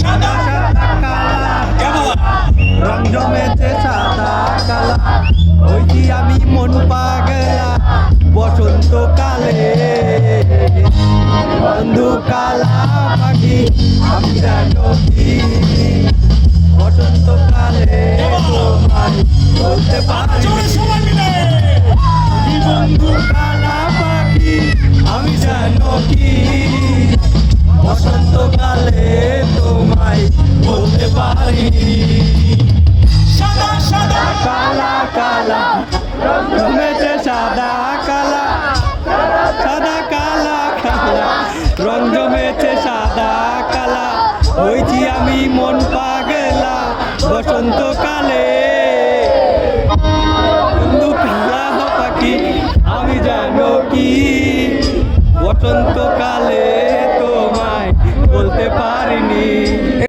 সাদা সাদা, কালা। কে বলা রং জমেছে সাদা কালা। ওই যে আমি মন পাগলা। বসন্তকালে বন্ধু কালা পাখি আমি জানো বলতে পারি। সাদা সাদা। কালা সাদা কালা সাদা, কালা কালা রং জমেছে সাদা, কালা হয়েছি আমি মন পাগলা, বসন্তকালে। বন্ধু, কালা পাখি, আমি জানো কি? বসন্তকালে তোমায় বলতে পারিনি।